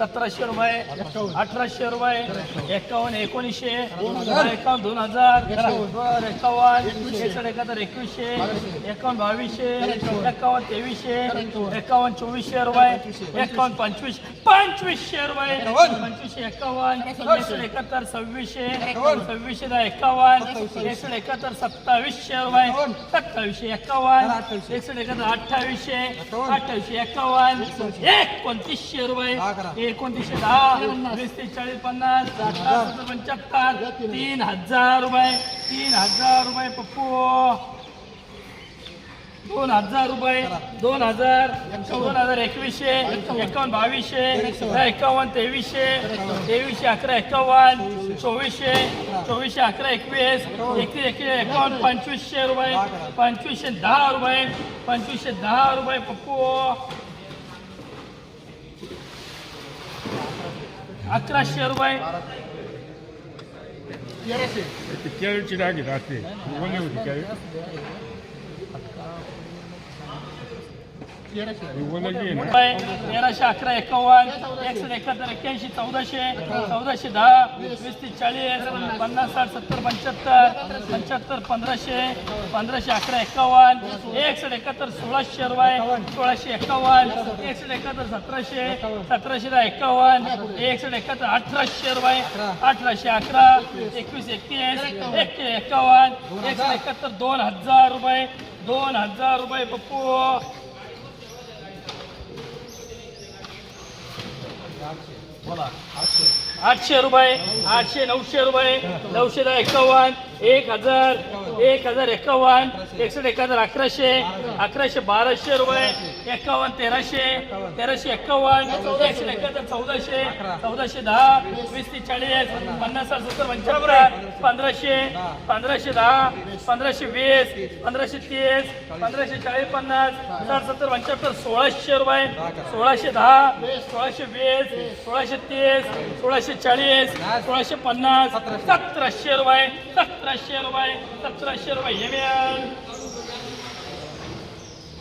सतराशे रुपये अठराशे रुपये एकावन्न एकोणीसशे एकावन्न दोन हजार एकावन्न एकसष्ट एकाहत्तर एकवीसशे एकावन्न बावीसशे एकावन्न तेवीसशे एकावन्न चोवीसशे रुपये एकावन्न पंचवीस पंचवीसशे रुपये पंचवीसशे एकावन्न एकसष्ट एकाहत्तर सव्वीसशे सव्वीसशे दहा एकावन्न एकसष्ट एकाहत्तर सत्तावीसशे रुपये सत्तावीसशे एकावन्न एकसष्ट एकाहत्तर अठ्ठावीसशे अठ्ठावीसशे एकावन्न एकोणतीसशे रुपये एकोणतीसशे दहा वीस तीस चाळीस पन्नास पंच्याहत्तर तीन हजार रुपये तीन हजार रुपये पप्पू. दोन हजार रुपये दोन हजार दोन हजार एकवीसशे एकावन्न बावीसशे एकावन्न तेवीसशे तेवीसशे अकरा एकावन्न चोवीसशे चोवीसशे अकरा एकवीस एकवीस एकवीस एकावन्न पंचवीसशे रुपये पंचवीसशे दहा रुपये पंचवीसशे दहा रुपये पप्पू. अकराशे रुपये. केळीची डाग घेत असते ओली रुपये तेराशे अकरा एकावन्न एकशे एकाहत्तर एक्क्याऐंशी चौदाशे चौदाशे दहा वीस ते चाळीस पन्नास साठ सत्तर पंच्याहत्तर पंच्याहत्तर पंधराशे पंधराशे अकरा एकावन्न एकशे एकाहत्तर सोळाशे रुपये सोळाशे एकावन्न एकशे एकाहत्तर सतराशे सतराशे दहा एकावन्न एकशे एकाहत्तर अठराशे रुपये अठराशे अकरा एकवीस एकतीस एकशे एकावन्न एकशे एकाहत्तर दोन हजार रुपये दोन हजार रुपये पप्पू. आठशे रुपये आठशे नऊशे रुपये नऊशे दहा एकावन्न एक हजार एक हजार एकावन्न एकसष्ट हजार अकराशे अकराशे बाराशे रुपये एकावन्न तेराशे तेराशे एकावन्न एकशे एकाहत्तर चौदाशे चौदाशे दहा वीस तीस चाळीस पन्नास सत्तर पंच्याहत्तर पंधराशे पंधराशे दहा पंधराशे वीस पंधराशे तीस पंधराशे चाळीस पन्नास साठ सत्तर पंच्याहत्तर सोळाशे रुपये सोळाशे दहा सोळाशे वीस सोळाशे तीस सोळाशे चाळीस सोळाशे पन्नास सतराशे रुपये सतराशे रुपये सतराशे रुपये. हे मिळाल.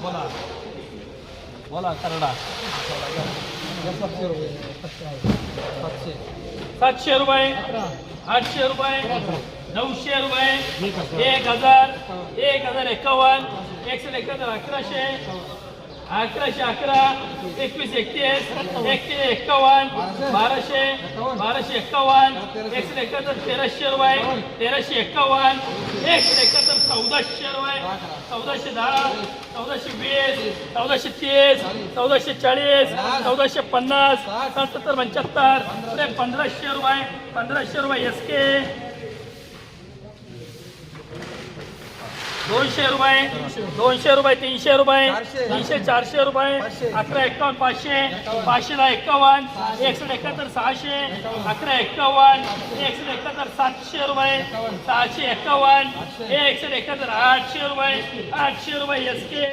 बोला. बोला करडा. सातशे. रुपये सातशे रुपये आठशे रुपये नऊशे रुपये एक हजार एक हजार एकावन्न एकशे एकाहत्तर अकराशे अकराशे अकरा एकवीस एकतीस एकतीस एक्कावन्न बाराशे बाराशे एक्कावन्न एकशे एकाहत्तर तेराशे रुपये तेराशे एक्कावन्न एकशे एकाहत्तर चौदाशे रुपये चौदाशे दहा चौदाशे वीस चौदाशे तीस चौदाशे चाळीस चौदाशे पन्नास सत्तर पंच्याहत्तर पंधराशे रुपये पंधराशे रुपये एस के दोनशे रुपये दोनशे रुपये तीनशे रुपये तीनशे चारशे रुपये अकरा एकावन्न पाचशे. पाचशेला एकावन्न एकशे एकाहत्तर सहाशे. अकरा एकावन्न एकशे एकाहत्तर सातशे रुपये सहाशे एकावन्न एकशे एकाहत्तर आठशे रुपये आठशे रुपये एस के